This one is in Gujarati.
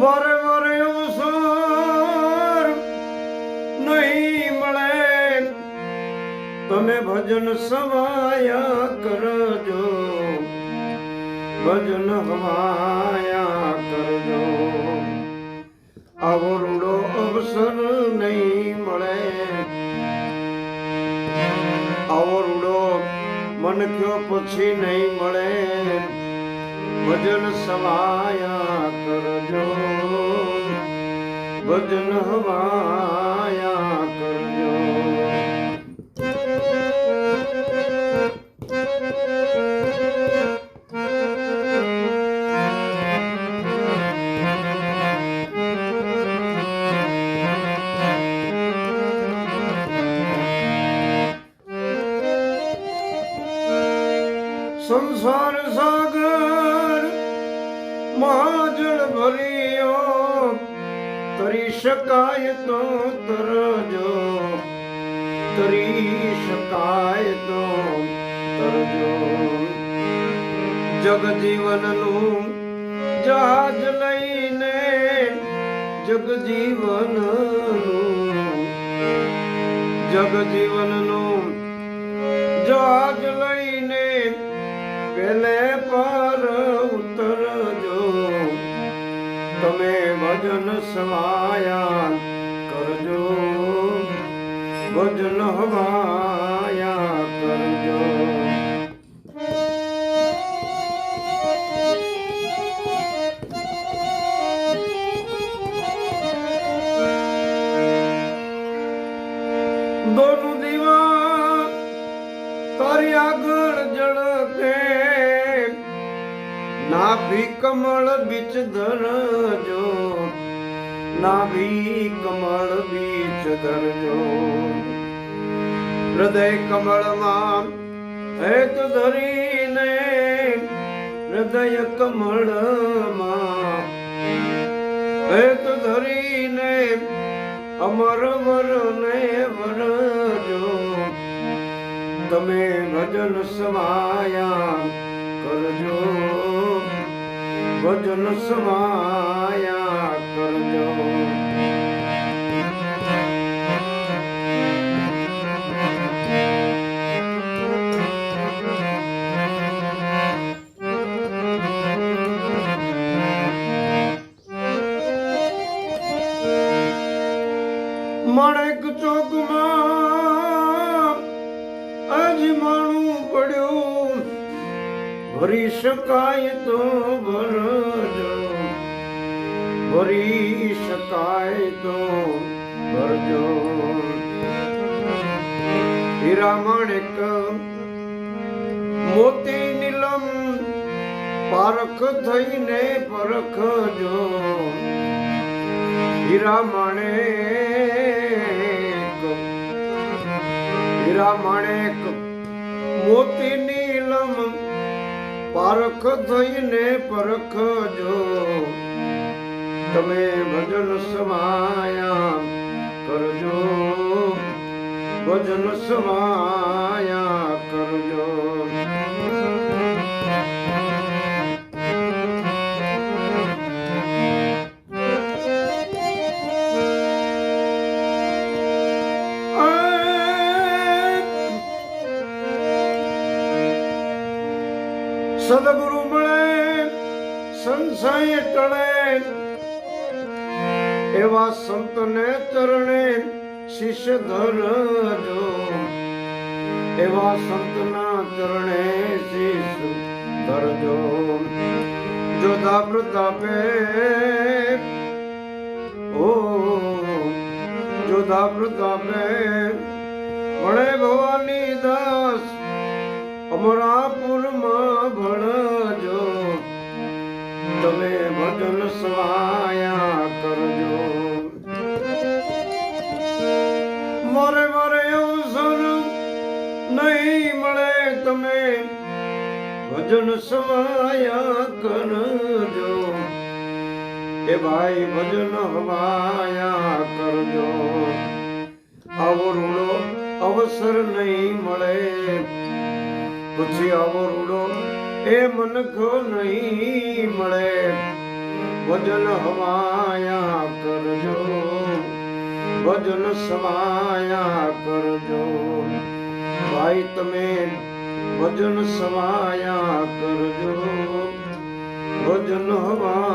વારે મારે અવસર નહીં મળે. તમે ભજન સવાયા કરજો. ભજન હવાયા કરજો. આવો રૂડો અવસર નહીં મળે. આવો રૂડો મન કયો પછી નહીં મળે. ભજન સવાયા કરજો ભજન હવાયા કરજો સંસાર સાગર મહાજળ ભર્યો. તરી શકાય તો તરજો. તરી શકાય તો તરજો. જગજીવનનું જહાજ લઈને જગજીવનનું જગજીવનનું જહાજ લઈને પેલે તમે ભજન સવાયા કરજો ભજન હવાયા કરજો દોનું દીવા તારી આગળ જળકે નાભી કમળ બીચ ધરજો નાભી કમળ બીચ ધરજો હૃદય કમળમાં હેત ધરીને, હૃદય કમળમાં હેત ધરીને, અમર વરને વરજો. તમે ભજન સમાયા કરજો. ભજન સમાયા કરજો માણેક ચોકમાં આજ માણું પડ્યું ભરી શકાય તો ભરજો ભરી શકાય તો ભરજો હીરા માણેક મોતી નીલમ પારખ થઈને પરખજો. હીરા માણેક હીરા માણેક મોતી નીલમ પારખ થઈને પરખજો. તમે ભજન સમાયા કરજો. ભજન સમાયા કરજો. સદગુરુ મળે, સંસાય ટળે. એવા સંતને ચરણે શિષ્ય ધરજો. એવા સંતના ચરણે શિષ ધરજો. જોધા પ્રતાપે, ઓ, જોધા પ્રતાપે ભણે ભવાની દાસ, અમરાપુરમાં તમે ભજન સવાયા કરજો મારે મારે અવસર નહીં મળે તમે ભજન સવાયા કરજો એ ભાઈ ભજન હવાયા કરજો અવરૂડો રૂડો અવસર નહીં મળે પછી આવો રૂડો એ મનખો નહીં મળે ભજન હવાયા કરજો ભજન સમાયા કરજો ભાઈ તમે ભજન સમાયા કરજો ભજન હવાયા